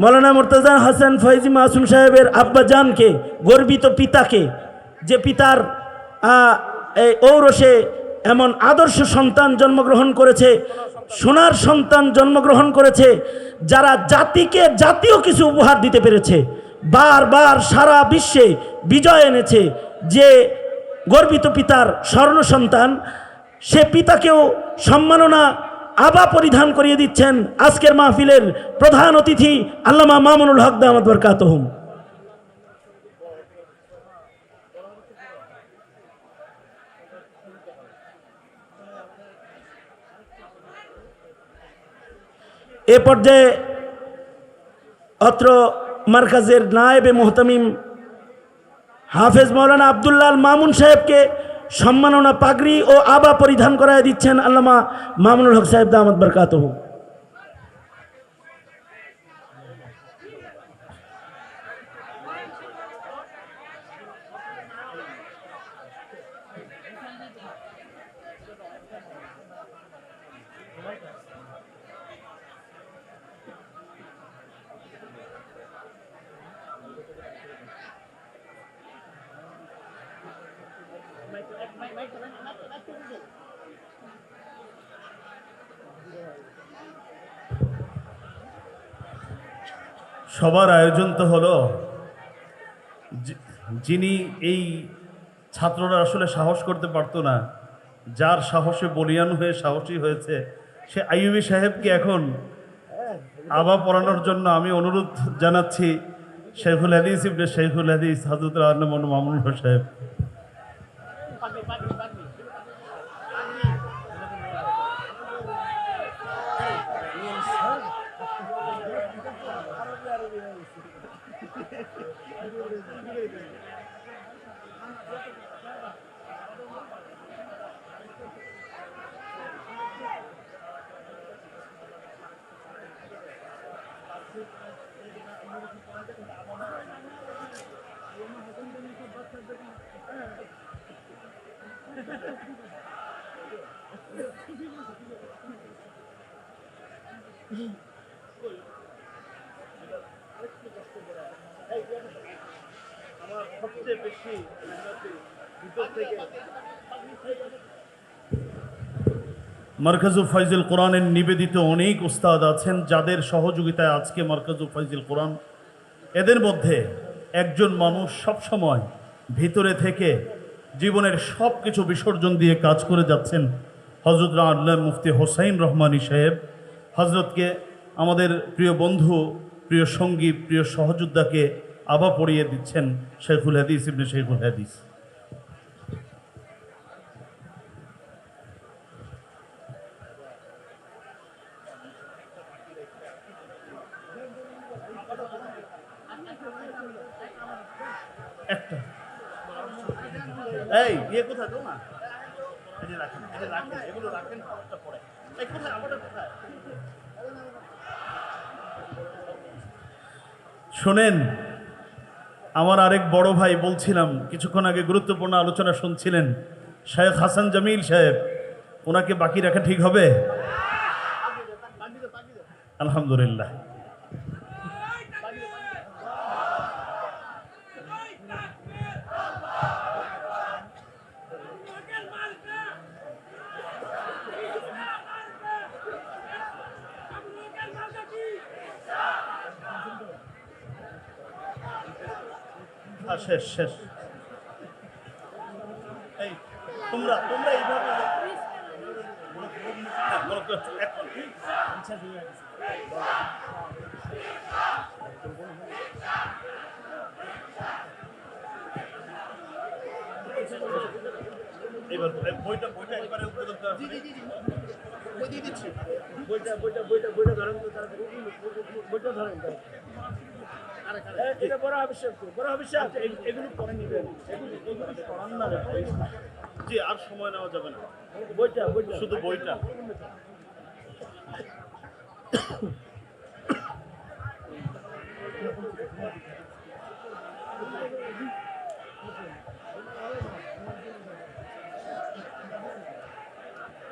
মৌলানা মুর্তজা হাসান ফৈজি মাসুম সাহেবের আব্বাজানকে গর্বিত পিতাকে, যে পিতার এই ঔরসে এমন আদর্শ সন্তান জন্মগ্রহণ করেছে, সোনার সন্তান জন্মগ্রহণ করেছে, যারা জাতিকে জাতীয় কিছু উপহার দিতে পেরেছে, বারবার সারা বিশ্বে বিজয় এনেছে, যে গর্বিত পিতার স্বর্ণ সন্তান, সে পিতাকেও সম্মাননা আবা পরিধান করিয়ে দিচ্ছেন আজকের মাহফিলের প্রধান অতিথি আল্লামা মামুনুল হক দামাদ বরকাতহুম এ পর্যায়ে অত্র মার্কাজের নায়েবে মোহতামিম হাফেজ মৌলানা আবদুল্লাহ মামুন সাহেবকে সম্মাননা পাগড়ি ও আবা পরিধান করায় দিচ্ছেন আল্লামা মামুনুল হক সাহেব দামদ বরকাত সবার আয়োজন তো হলো যিনি এই ছাত্ররা আসলে সাহস করতে পারতো না, যার সাহসে বলিয়ান হয়ে সাহসী হয়েছে, সে আইয়ুবী সাহেবকে এখন আবা পড়ানোর জন্য আমি অনুরোধ জানাচ্ছি, শেখুল হাদিস ইবনে শেখুল হাদিস হাজরত আন্নমন মামুন সাহেব মার্কাজুল ফাইজুল কোরআনের নিবেদিত অনেক উস্তাদ আছেন, যাদের সহযোগিতায় আজকে মার্কাজুল ফয়জুল কোরআন। এদের মধ্যে একজন মানুষ সব সময় ভিতরে থেকে জীবনের সব কিছু বিসর্জন দিয়ে কাজ করে যাচ্ছেন হজরত আল্লাহ মুফতি হোসাইন রহমানী সাহেব। হজরতকে আমাদের প্রিয় বন্ধু, প্রিয় সঙ্গী, প্রিয় সহযোদ্ধাকে আবা পড়িয়ে দিচ্ছেন শেখুল হাদিস ইবনে শেখুল হাদিস। একটা এই ইয়ে কোথায় শোনেন, আমার আরেক বড় ভাই বলছিলাম, কিছুক্ষণ আগে গুরুত্বপূর্ণ আলোচনা শুনছিলেন শেখ হাসান জামিল সাহেব, ওনাকে বাকি রাখা ঠিক হবে? আলহামদুলিল্লাহ। আর শেষ শেষ। তোমরা তোমরা এইভাবে হ্যাঁ, এবার বইটা বইটা একবারে উপরে ধরতে বইটা বইটা বইটা বইটা ধরেন তো বইটা ধরেন এটা বড় আবিষ্কার বড় আবিষ্কার এ- এগুলো পরে নিবেন। এগুলো এগুলো পড়ান না জি আর সময় নেওয়া যাবে না। বইটা বইটা। শুধু বইটা।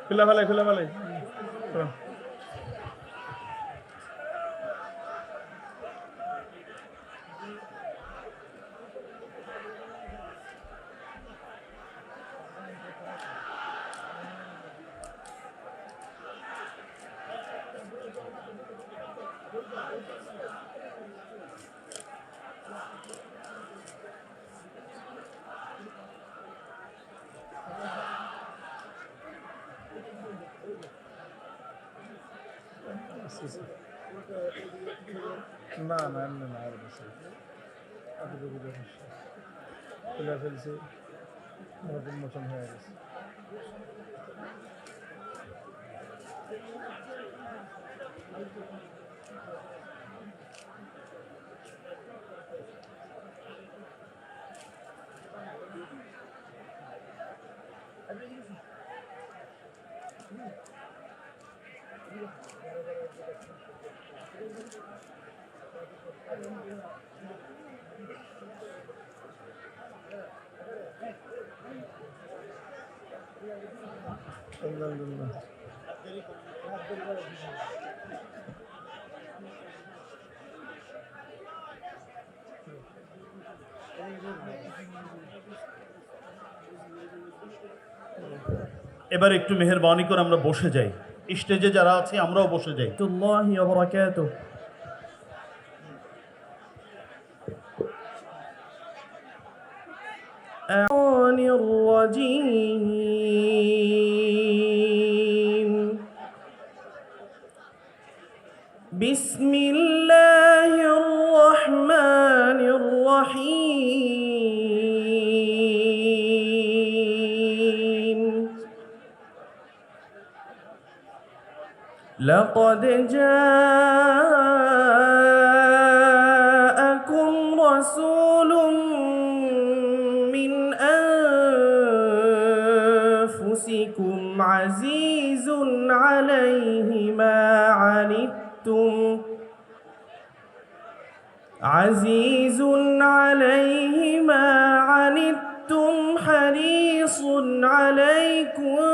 খুলে ফেলে খুলে ফেলে না না এমনি না আর বেশি এতটুকু যথেষ্ট খুলে ফেলছি নতুন মোশন হয়ে গেছে আলহামদুলিল্লাহ এবার একটু মেহরবানি করে আমরা বসে যাই। স্টেজে যারা আছে আমরাও বসে যাই। الشيطان الرجيم. بسم الله الرحمن الرحيم. لقد جاءكم أنفسكم عزيز عليه ما عنتم. عزيز عليه ما عنتم. حريص عليكم